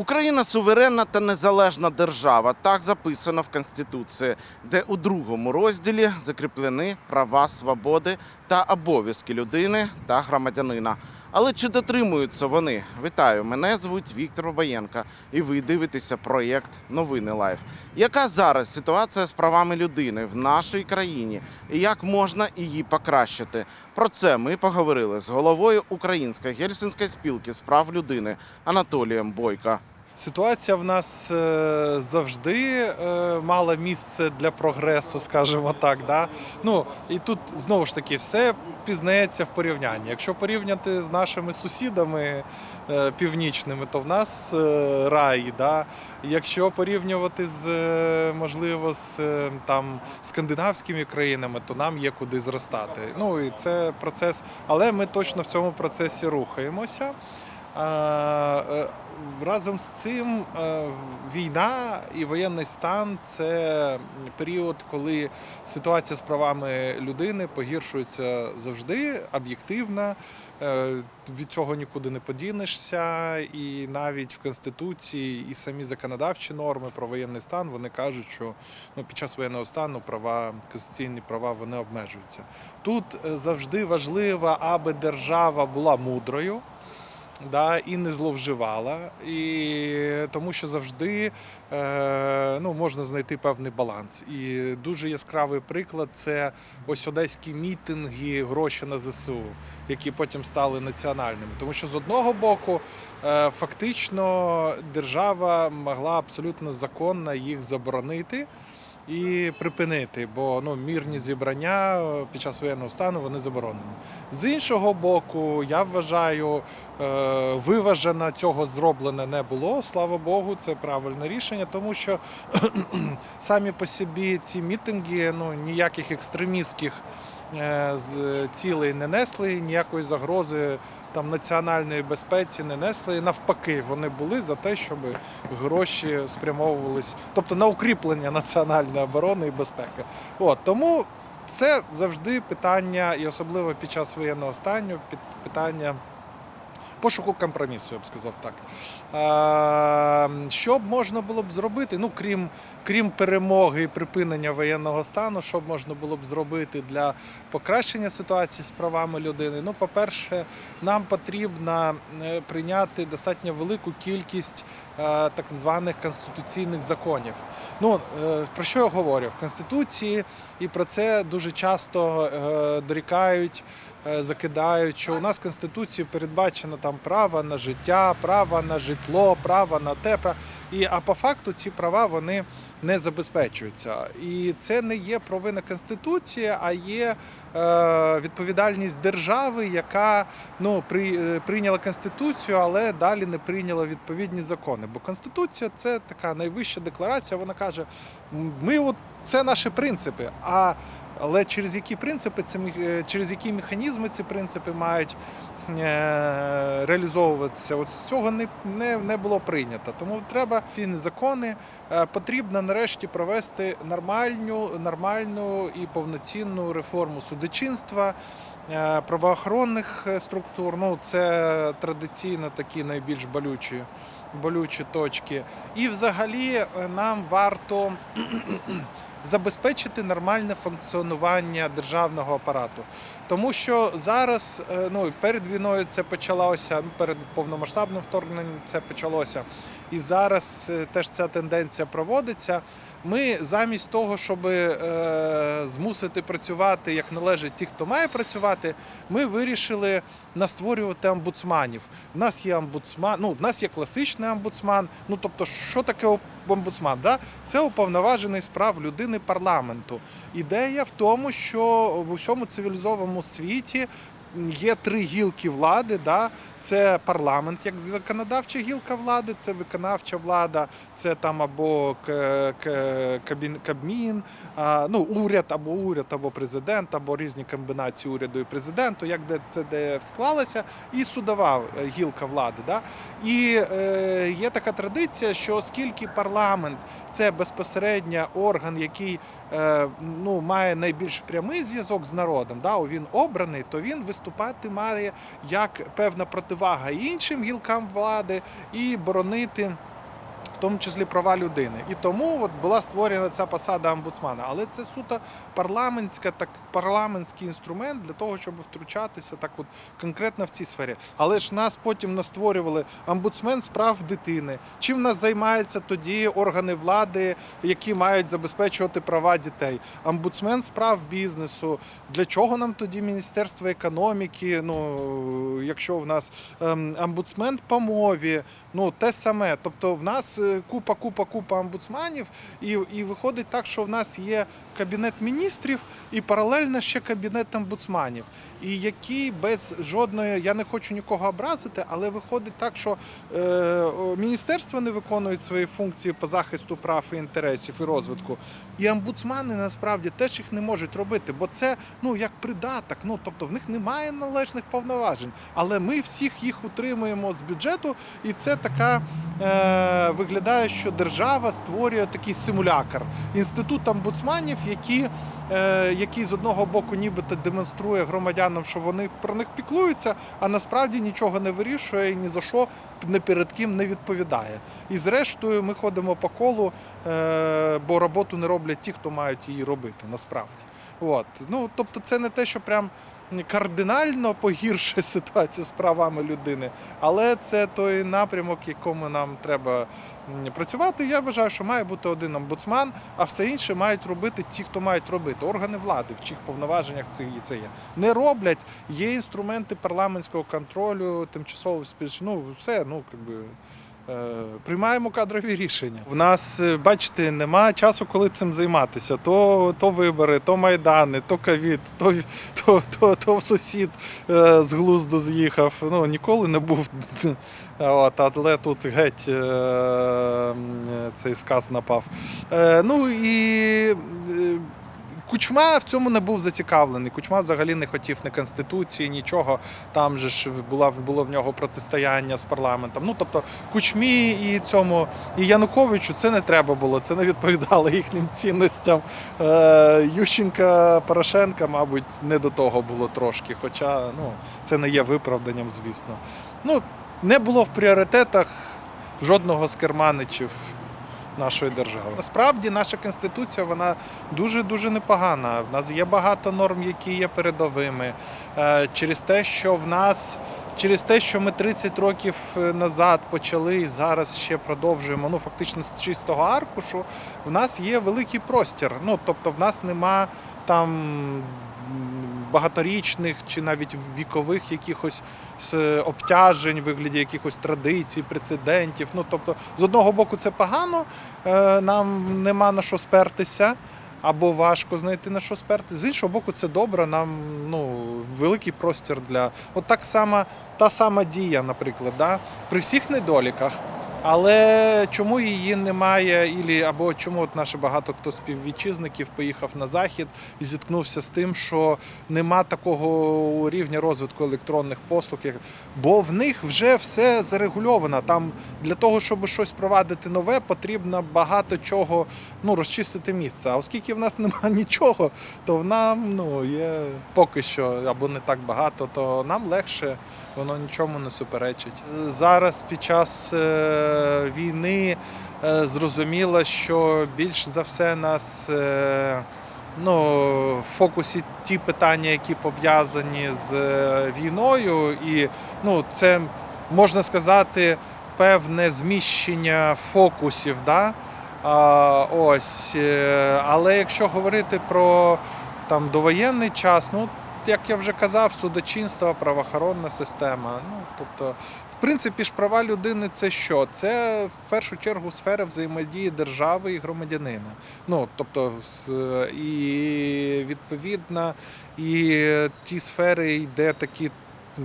Україна суверенна та незалежна держава. Так записано в Конституції, де у другому розділі закріплені права, свободи та обов'язки людини та громадянина. Але чи дотримуються вони? Вітаю! Мене звуть Віктор Бабаєнко, і ви дивитеся проєкт Новини Лайф. Яка зараз ситуація з правами людини в нашій країні і як можна її покращити? Про це ми поговорили з головою Української гельсінської спілки з прав людини Анатолієм Бойко. Ситуація в нас е, завжди е, мала місце для прогресу, скажімо так. Да? Ну і тут знову ж таки все пізнається в порівнянні. Якщо порівняти з нашими сусідами е, північними, то в нас рай. Да? Якщо порівнювати з можливо з там скандинавськими країнами, то нам є куди зростати. Ну і це процес, але ми точно в цьому процесі рухаємося. Е, Разом з цим е, війна і воєнний стан це період, коли ситуація з правами людини погіршується завжди об'єктивно. Е, Від цього нікуди не подінешся, і навіть в конституції і самі законодавчі норми про воєнний стан вони кажуть, що ну, під час воєнного стану права конституційні права вони обмежуються. Тут завжди важливо, аби держава була мудрою да, і не зловживала, і тому що завжди е, ну, можна знайти певний баланс. І дуже яскравий приклад це ось одеські мітинги, гроші на ЗСУ, які потім стали національними. Тому що з одного боку, е, фактично, держава могла абсолютно законно їх заборонити. І припинити, бо ну мірні зібрання е, під час воєнного стану вони заборонені. З іншого боку, я вважаю, е, виважено цього зроблене не було. Слава Богу, це правильне рішення, тому що самі по собі ці мітинги ну ніяких екстремістських цілей не несли, ніякої загрози там національної безпеці не несли. Навпаки, вони були за те, щоб гроші спрямовувались, тобто на укріплення національної оборони і безпеки. От тому це завжди питання, і особливо під час воєнного стану, під питання. Пошуку компромісу, я б сказав так. А, що б можна було б зробити? Ну, крім, крім перемоги і припинення воєнного стану, що б можна було б зробити для покращення ситуації з правами людини? Ну, по-перше, нам потрібно е, прийняти достатньо велику кількість е, так званих конституційних законів. Ну, е, про що я говорю? В Конституції і про це дуже часто е, дорікають е, закидають, що у нас в Конституції передбачено там право на життя, право на житло, право на те. І, а по факту ці права вони не забезпечуються. І це не є провина Конституції, а є е, відповідальність держави, яка ну, при, е, прийняла Конституцію, але далі не прийняла відповідні закони. Бо Конституція це така найвища декларація. Вона каже: ми от це наші принципи. А але через які принципи це е, через які механізми ці принципи мають реалізовуватися? От цього не, не, не було прийнято. Тому треба ці закони е, потрібно нарешті провести нормальну, нормальну і повноцінну реформу судочинства. е, Правоохоронних е, структур, ну це традиційно такі найбільш болючі, болючі точки. І взагалі е, нам варто забезпечити нормальне функціонування державного апарату. Тому що зараз, е, ну перед війною це почалося, перед повномасштабним вторгненням це почалося. І зараз е, теж ця тенденція проводиться. Ми замість того, щоб е, змусити працювати як належить ті, хто має працювати, ми вирішили настворювати омбудсманів. У нас є омбудсман, ну в нас є класичний омбудсман. Ну тобто, що таке омбудсман? Да? Це уповноважений з прав людини парламенту. Ідея в тому, що в усьому цивілізованому світі є три гілки влади. Да? Це парламент як законодавча гілка влади, це виконавча влада, це там або Кабмін, ну, уряд, або уряд, або президент, або різні комбінації уряду і президенту, як де це де склалося, і судова е, гілка влади. Да? І е, є така традиція, що оскільки парламент це безпосередньо орган, який е, ну, має найбільш прямий зв'язок з народом, да, він обраний, то він виступати має як певна противага іншим гілкам влади і боронити тому числі права людини. І тому от була створена ця посада омбудсмана. Але це суто парламентська, так парламентський інструмент для того, щоб втручатися так, от конкретно в цій сфері. Але ж нас потім настворювали омбудсмен з прав дитини. Чим нас займаються тоді органи влади, які мають забезпечувати права дітей? Омбудсмен з прав бізнесу. Для чого нам тоді Міністерство економіки? Ну якщо в нас ем, омбудсмен по мові, ну те саме. Тобто в нас е, купа, купа, купа омбудсманів, і, і виходить так, що в нас є кабінет міністрів і паралельно ще кабінет омбудсманів. І які без жодної, я не хочу нікого образити, але виходить так, що е, міністерства не виконують свої функції по захисту прав і інтересів і розвитку. І омбудсмани насправді теж їх не можуть робити, бо це ну як придаток. Ну тобто в них немає належних повноважень. Але ми всіх їх утримуємо з бюджету, і це така е, виглядає, що держава створює такий симулякр інститут омбудсманів, які, е, який з одного боку нібито демонструє громадянам, що вони про них піклуються, а насправді нічого не вирішує і ні за що не перед ким не відповідає. І зрештою ми ходимо по колу, е, бо роботу не роблять ті, хто мають її робити насправді. От. Ну, тобто, це не те, що прям кардинально погіршує ситуацію з правами людини, але це той напрямок, якому нам треба працювати. Я вважаю, що має бути один омбудсман, а все інше мають робити ті, хто мають робити. Органи влади, в чиїх повноваженнях це, є. Не роблять, є інструменти парламентського контролю, тимчасового спіль... ну, все, ну, якби. Е, Приймаємо кадрові рішення. В нас, е, бачите, немає часу, коли цим займатися. То, то вибори, то майдани, то ковід, то, то, то, то сусід е, з глузду з'їхав. Ну, ніколи не був. От, але тут геть цей сказ напав. Ну і. Кучма в цьому не був зацікавлений. Кучма взагалі не хотів ні конституції, нічого. Там же ж була було в нього протистояння з парламентом. Ну тобто Кучмі і цьому і Януковичу це не треба було, це не відповідало їхнім цінностям. Е, Ющенка Порошенка, мабуть, не до того було трошки. Хоча ну, це не є виправданням, звісно. Ну, не було в пріоритетах жодного з керманичів нашої держави. Насправді наша конституція вона дуже дуже непогана. В нас є багато норм, які є передовими. Е, Через те, що в нас. Через те, що ми 30 років е, назад почали і зараз ще продовжуємо, ну фактично з чистого аркушу, в нас є великий простір. Ну тобто, в нас нема там багаторічних чи навіть вікових якихось обтяжень, вигляді якихось традицій, прецедентів. Ну тобто, з одного боку, це погано, е, нам нема на що спертися. Або важко знайти на що сперти. З іншого боку, це добре. Нам ну великий простір для от так само та сама дія, наприклад, да? при всіх недоліках. Але чому її немає, ілі, або чому от наші багато хто співвітчизників поїхав на захід і зіткнувся з тим, що нема такого рівня розвитку електронних послуг, бо в них вже все зарегульовано. Там для того, щоб щось провадити нове, потрібно багато чого ну, розчистити місце. А оскільки в нас немає нічого, то в нам ну, є поки що або не так багато, то нам легше, воно нічому не суперечить. Зараз під час е, війни е, зрозуміло, що більш за все нас. Е, Ну, в фокусі ті питання, які пов'язані з е, війною, і ну, це можна сказати певне зміщення фокусів. Да? А, ось, е, але якщо говорити про там довоєнний час, ну як я вже казав, судочинство, правоохоронна система. Ну тобто, в принципі ж права людини це що? Це в першу чергу сфера взаємодії держави і громадянина. Ну тобто, і відповідно, і ті сфери, де такі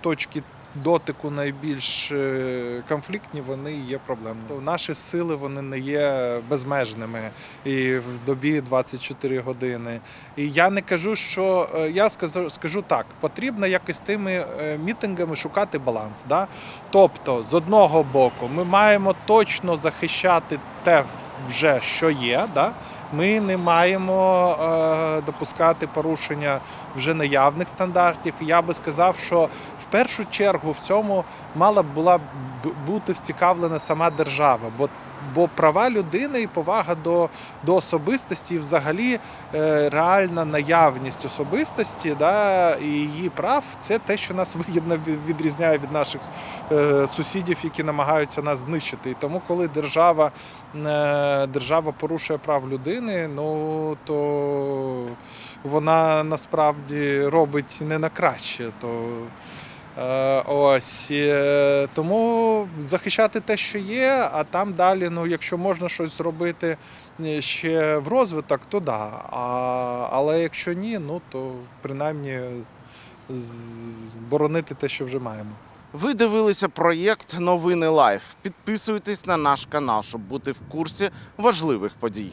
точки дотику найбільш е, конфліктні, вони є проблемними. Наші сили вони не є безмежними і в добі 24 години. І я не кажу, що е, я скажу, скажу так: потрібно якось тими е, мітингами шукати баланс. Да? Тобто, з одного боку, ми маємо точно захищати те, вже що є. Да? Ми не маємо е, допускати порушення вже наявних стандартів. Я би сказав, що в першу чергу в цьому мала б була б бути вцікавлена сама держава, бо бо права людини і повага до, до особистості, і взагалі е, реальна наявність особистості да, і її прав це те, що нас вигідно відрізняє від наших е, сусідів, які намагаються нас знищити. І тому, коли держава, е, держава порушує прав людини, ну то вона насправді робить не на краще. То, ось е, тому захищати те, що є, а там далі, ну, якщо можна щось зробити е, ще в розвиток, то да. А, але якщо ні, ну то принаймні боронити те, що вже маємо. Ви дивилися проєкт Новини Лайф. Підписуйтесь на наш канал, щоб бути в курсі важливих подій.